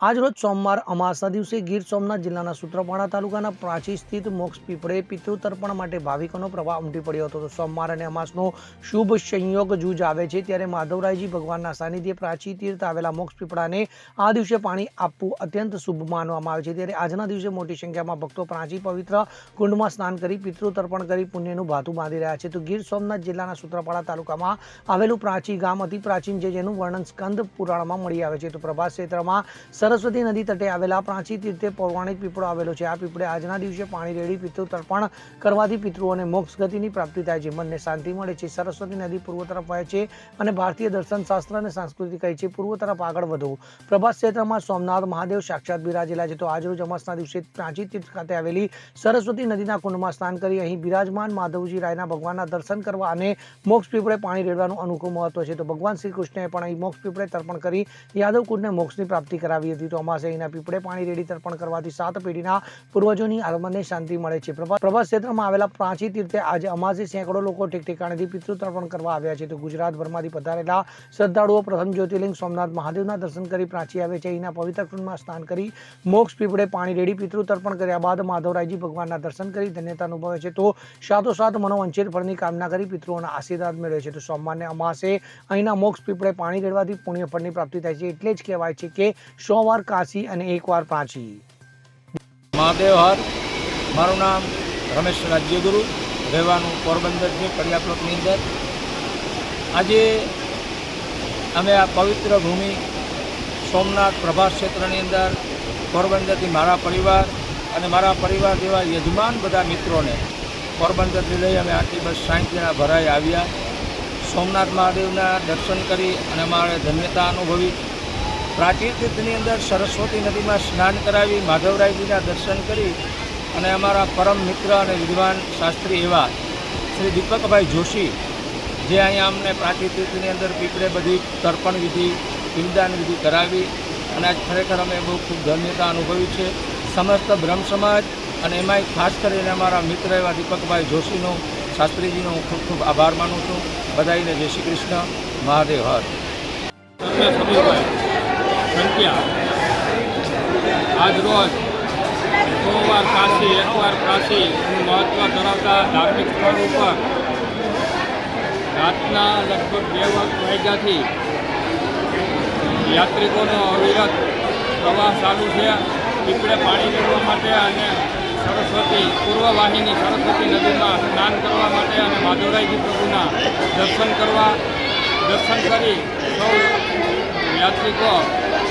આજરોજ સોમવાર અમાસના દિવસે ગીર સોમનાથ જિલ્લાના સૂત્રપાડા તાલુકાના પ્રાચી સ્થિત મોક્ષ પીપળે પિતૃતર્પણ માટે ભાવિકોનો પ્રવાહ ઉમટી પડ્યો હતો. તો સોમવાર અને અમાસનો શુભ સંયોગ જૂજ આવે છે ત્યારે માધવરાયજી ભગવાનના સાનિધ્યે પ્રાચી તીર્થ આવેલા મોક્ષ પીપળાને આ દિવસે પાણી આપવું અત્યંત શુભ માનવામાં આવે છે. ત્યારે આજના દિવસે મોટી સંખ્યામાં ભક્તો પ્રાચી પવિત્ર કુંડમાં સ્નાન કરી પિતૃતર્પણ કરી પુણ્યનું ભાથું બાંધી રહ્યા છે. તો ગીર સોમનાથ જિલ્લાના સૂત્રપાડા તાલુકામાં આવેલું પ્રાચી ગામ અતિ પ્રાચીન છે જેનું વર્ણન સ્કંદ પુરાણમાં મળી આવે છે. તો પ્રભાસ ક્ષેત્રમાં સરસ્વતી નદી તટે આવેલા પ્રાચી તીર્થે પૌરાણિક પીપળો આવેલો છે. આ પીપળે આજના દિવસે પાણી રેડી પિતૃ તર્પણ કરવાથી પિતૃઓને મોક્ષ ગતિની પ્રાપ્તિ થાય છે. મનને શાંતિ મળે છે. સરસ્વતી નદી પૂર્વ તરફ વહે છે અને ભારતીય દર્શન શાસ્ત્ર અને સંસ્કૃતિ કહે છે, પૂર્વ તરફ આગળ વધવું પ્રભાસ ક્ષેત્રમાં સોમનાથ મહાદેવ સાક્ષાત બિરાજેલા છે. તો આજરોજ અમાસના દિવસે પ્રાચી તીર્થ ખાતે આવેલી સરસ્વતી નદીના કુંડમાં સ્નાન કરી અહીં બિરાજમાન માધવજી રાયના ભગવાનના દર્શન કરવા અને મોક્ષ પીપળે પાણી રેડવાનું અનુકૂળ મહત્વ છે. તો ભગવાન શ્રી કૃષ્ણએ પણ અહીં મોક્ષ પીપળે તર્પણ કરી યાદવ કુંડને મોક્ષની પ્રાપ્તિ કરાવી હતી. તો અમાસે અહીંના પીપળે પાણી રેડી તર્પણ કરવાથી સાત પેઢીના પૂર્વજોની આત્માને શાંતિ મળે છે. પ્રભા ક્ષેત્રમાં આવેલા પ્રાચી તીર્થે આજે અમાસે સેંકડો લોકો ઠેક પિતૃ તર્પણ કરવા આવ્યા છે. તો ગુજરાતભરમાંથી પધારેલા શ્રદ્ધાળુઓ પ્રથમ જ્યોતિર્લિંગ સોમનાથ મહાદેવના દર્શન કરી પ્રાચી આવે છે. અહીંના પવિત્ર કુંડમાં સ્નાન કરી મોક્ષ પીપળે પાણી રેડી પિતૃ તર્પણ કર્યા બાદ માધવરાયજી ભગવાનના દર્શન કરી ધન્યતા અનુભવે છે. તો સાત મનોવંચિત ફળની કામના કરી પિતૃઓના આશીર્વાદ મેળવે છે. તો સોમવારને અમાસે અહીંના મોક્ષ પીપળે પાણી રેડવાથી પુણ્ય ફળની પ્રાપ્તિ થાય છે. એટલે જ કહેવાય છે કે સો વાર કાશી અને એક વાર પ્રાચી મહાદેવ હર. મારું નામ રમેશ રાજ્યગુરુ. રહેવાનું પોરબંદર છે કડિયાપ્લોટની અંદર. આજે અમે આ પવિત્ર ભૂમિ સોમનાથ પ્રભાસ ક્ષેત્રની અંદર પોરબંદરથી મારા પરિવાર અને મારા પરિવાર જેવા યજમાન બધા મિત્રોને પોરબંદરથી લઈ અમે આટલી બસ સાઠ ભરાઈ આવ્યા. સોમનાથ મહાદેવના દર્શન કરી અને અમારે ધન્યતા અનુભવી. પ્રાચીન તીર્થની અંદર સરસ્વતી નદીમાં સ્નાન કરાવી માધવરાયજીના દર્શન કરી અને અમારા પરમ મિત્ર અને વિદ્વાન શાસ્ત્રી એવા શ્રી દીપકભાઈ જોશી, જે અહીંયા અમને પ્રાચીન તીર્થની અંદર પીપળે બધી તર્પણ વિધિ પિંડદાન વિધિ કરાવી અને આજ ખરેખર અમે બહુ ખૂબ ધન્યતા અનુભવી છે. સમસ્ત બ્રહ્મ સમાજ અને એમાંય ખાસ કરીને અમારા મિત્ર એવા દીપકભાઈ જોશીનો, શાસ્ત્રીજીનો હું ખૂબ ખૂબ આભાર માનું છું. બધાઈને જય શ્રી કૃષ્ણ. મહાદેવ હર. સંખ્યા આજરોજ સોમવાર કાશી એકવાર કાશી નું મહત્ત્વ ધરાવતા ધાર્મિક સ્થળ ઉપર રાતના લગભગ બે વાગ્યાથી યાત્રિકોનો અવિરત પ્રવાહ ચાલુ છે. પીપળે પાણી પીવા માટે અને સરસ્વતી પૂર્વ વાહિની સરસ્વતી નદીમાં સ્નાન કરવા માટે અને માધવરાયજી પ્રભુના દર્શન કરવા દર્શન કરી સૌ યાત્રિકો